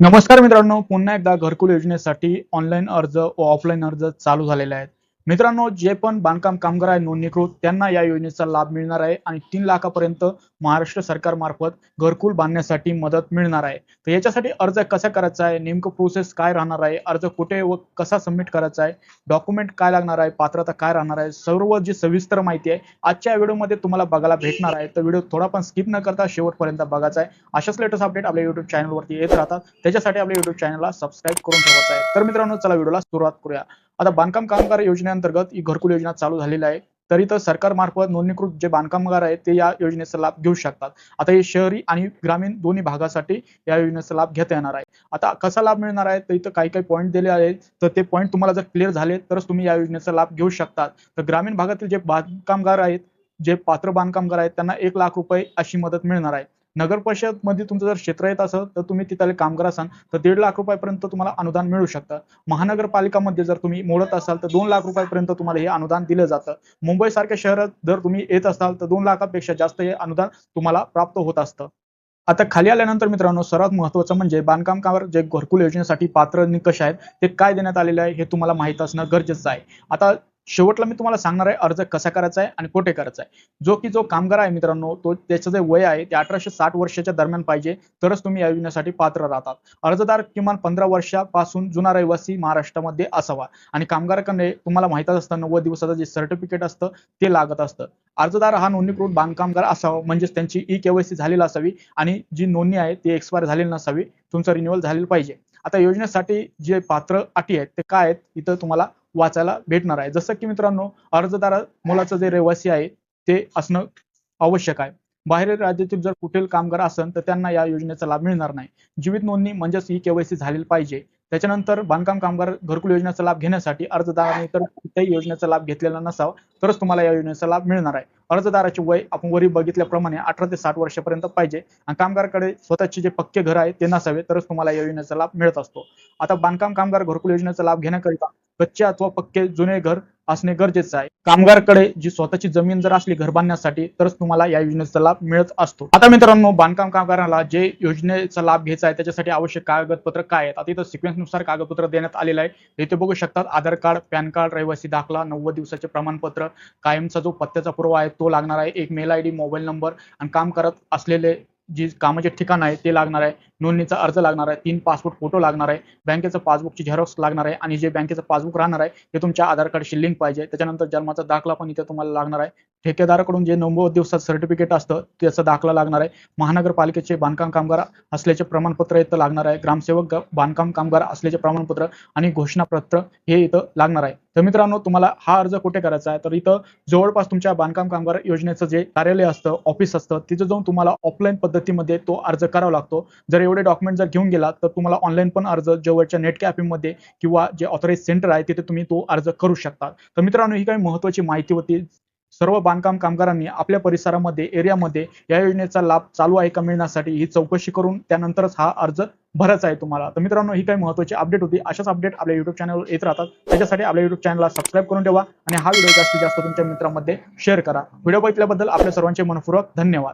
नमस्कार मित्रांनो पुन्हा एकदा घरकुल योजनेसाठी ऑनलाईन अर्ज व ऑफलाईन अर्ज चालू झालेले आहेत. मित्रांनो जे पण बांधकाम कामगार आहे नोंदणीकृत त्यांना या योजनेचा लाभ मिळणार आहे आणि तीन लाखापर्यंत महाराष्ट्र सरकार मार्फत घरकुल बांधण्यासाठी मदत मिळणार आहे. तर याच्यासाठी अर्ज कसा करायचा आहे नेमकं प्रोसेस काय राहणार आहे अर्ज कुठे व कसा सबमिट करायचा आहे डॉक्युमेंट काय लागणार आहे पात्रता काय राहणार आहे सर्व जी सविस्तर माहिती आहे आजच्या व्हिडिओमध्ये तुम्हाला बघायला भेटणार आहे. तर व्हिडिओ थोडा पण स्किप न करता शेवटपर्यंत बघायचा आहे. अशाच लेटेस्ट अपडेट आपल्या युट्यूब चॅनलवरती येत राहतात. त्याच्यासाठी आपल्या युट्यूब चॅनलला सबस्क्राईब करून ठेवायचं आहे. तर मित्रांनो चला व्हिडिओला सुरुवात करूया. आता बांधकाम कामगार योजनेअंतर्गत ही घरकुल योजना चालू झालेली आहे. तरी तर सरकारमार्फत नोंदणीकृत जे बांधकामगार आहेत ते या योजनेचा लाभ घेऊ शकतात. आता हे शहरी आणि ग्रामीण दोन्ही भागासाठी या योजनेचा लाभ घेता येणार आहे. आता कसा लाभ मिळणार आहे? तर इथं काही काही पॉईंट दिले आहेत. तर ते पॉईंट तुम्हाला जर क्लिअर झाले तरच तुम्ही या योजनेचा लाभ घेऊ शकतात. तर ग्रामीण भागातील जे बांधकामगार आहेत जे पात्र बांधकामगार आहेत त्यांना एक लाख रुपये अशी मदत मिळणार आहे. नगर परिषदमध्ये तुमचं जर क्षेत्र येत असेल तर तुम्ही तिथले कामगार असाल तर दीड लाख रुपयापर्यंत तुम्हाला अनुदान मिळू शकतं. महानगरपालिकामध्ये जर तुम्ही मोडत असाल तर दोन लाख रुपयापर्यंत तुम्हाला हे अनुदान दिलं जातं. मुंबई सारख्या शहरात जर तुम्ही येत असाल तर दोन लाखापेक्षा जास्त हे अनुदान तुम्हाला प्राप्त होत असतं. आता खाली आल्यानंतर मित्रांनो सर्वात महत्वाचं म्हणजे बांधकाम कामावर जे घरकुल योजनेसाठी पात्र निकष आहेत ते काय देण्यात आलेले आहे हे तुम्हाला माहीत असणं गरजेचं आहे. आता शेवटला मी तुम्हाला सांगणार आहे अर्ज कसा करायचा आहे आणि कुठे करायचा आहे. जो की जो कामगार आहे मित्रांनो तो त्याचं जे वय आहे ते अठराशे साठ वर्षाच्या दरम्यान पाहिजे तरच तुम्ही या योजनेसाठी पात्र राहतात. अर्जदार किमान पंधरा वर्षापासून जुना रहिवासी महाराष्ट्रामध्ये असावा. आणि कामगाराकडे तुम्हाला माहितच असतं नव्वद दिवसाचं जे सर्टिफिकेट असतं ते लागत असतं. अर्जदार हा नोंदणीकृत बांधकामगार असावा म्हणजेच त्यांची ई केवायसी झालेली असावी आणि जी नोंदणी आहे ती एक्सपायर झालेली नसावी तुमचं रिन्युअल झालेलं पाहिजे. आता योजनेसाठी जे पात्र अटी आहेत ते काय आहेत इथं तुम्हाला वाचायला भेटणार आहे. जसं की मित्रांनो अर्जदार मुलाचं जे रहिवासी आहे ते असणं आवश्यक आहे. बाहेरील राज्यातील जर कुठील कामगार असेल तर त्यांना या योजनेचा लाभ मिळणार नाही. जीवित नोंदणी म्हणजेच ही केवायसी झालेली पाहिजे. त्याच्यानंतर बांधकाम कामगार घरकुल योजनेचा लाभ घेण्यासाठी अर्जदाराने इतर कुठल्याही योजनेचा लाभ घेतलेला नसावा तरच तुम्हाला या योजनेचा लाभ मिळणार आहे. अर्जदाराचे वय आपण वरी बघितल्याप्रमाणे अठरा ते साठ वर्षापर्यंत पाहिजे. आणि कामगाराकडे स्वतःचे जे पक्के घर आहे ते नसावे तरच तुम्हाला या योजनेचा लाभ मिळत असतो. आता बांधकाम कामगार घरकुल योजनेचा लाभ घेण्याकरिता कच्चे अथवा पक्के जुने घर असणे गरजेचं आहे. कामगारकडे जी स्वतःची जमीन जर असली घर बांधण्यासाठी तरच तुम्हाला या योजनेचा लाभ मिळत असतो. आता मित्रांनो बांधकाम कामगाराला जे योजनेचा लाभ घ्यायचा आहे त्याच्यासाठी आवश्यक कागदपत्र काय आहेत? आता इथं सिक्वेन्सनुसार कागदपत्र देण्यात आलेलं आहे. इथे बघू शकतात आधार कार्ड पॅन कार्ड रहिवासी दाखला नव्वद दिवसाचे प्रमाणपत्र कायमचा जो पत्त्याचा पुरावा आहे तो लागणार आहे. एक मेल आय मोबाईल नंबर आणि काम करत असलेले जी कामाचे ठिकाण आहे ते लागणार आहे. नोंदणीचा अर्ज लागणार आहे. तीन पासपोर्ट फोटो लागणार आहे. बँकेचं पासबुकची झेरॉक्स लागणार आहे. आणि जे बँकेचं पासबुक राहणार आहे ते तुमच्या आधार कार्डशी लिंक पाहिजे. त्याच्यानंतर जन्माचा दाखला पण इथे तुम्हाला लागणार आहे. ठेकेदाराकडून जे नव्वद दिवसात सर्टिफिकेट असतं त्याचा दाखला लागणार आहे. महानगरपालिकेचे बांधकाम कामगार असल्याचे प्रमाणपत्र इथं लागणार आहे. ग्रामसेवक बांधकाम कामगार असल्याचे प्रमाणपत्र आणि घोषणापत्र हे इथं लागणार आहे. तर मित्रांनो तुम्हाला हा अर्ज कुठे करायचा आहे? तर इथं जवळपास तुमच्या बांधकाम कामगार योजनेचं जे कार्यालय असतं ऑफिस असतं तिथं जाऊन तुम्हाला ऑफलाईन पद्धतीमध्ये तो अर्ज करावा लागतो. जर एवढे डॉक्युमेंट जर घेऊन गेलात तर तुम्हाला ऑनलाईन पण अर्ज जवळच्या नेट कॅफेमध्ये किंवा जे ऑथराईज सेंटर आहे तिथे तुम्ही तो अर्ज करू शकता. तर मित्रांनो ही काही महत्वाची माहिती होती. सर्व बांधकाम कामगारांनी आपल्या परिसरामध्ये एरियामध्ये या योजनेचा लाभ चालू आहे का मिळण्यासाठी ही चौकशी करून त्यानंतरच हा अर्ज भरायचा आहे तुम्हाला. तर मित्रांनो ही काही महत्वाची अपडेट होती. अशाच अपडेट आपल्या युट्यूब चॅनलवर येत राहतात. त्याच्यासाठी आपल्या युट्यूब चॅनलला सबस्क्राईब करून ठेवा आणि हा व्हिडिओ जास्तीत जास्त तुमच्या मित्रांमध्ये शेअर करा. व्हिडिओ बघितल्याबद्दल आपल्या सर्वांचे मनपूर्वक धन्यवाद.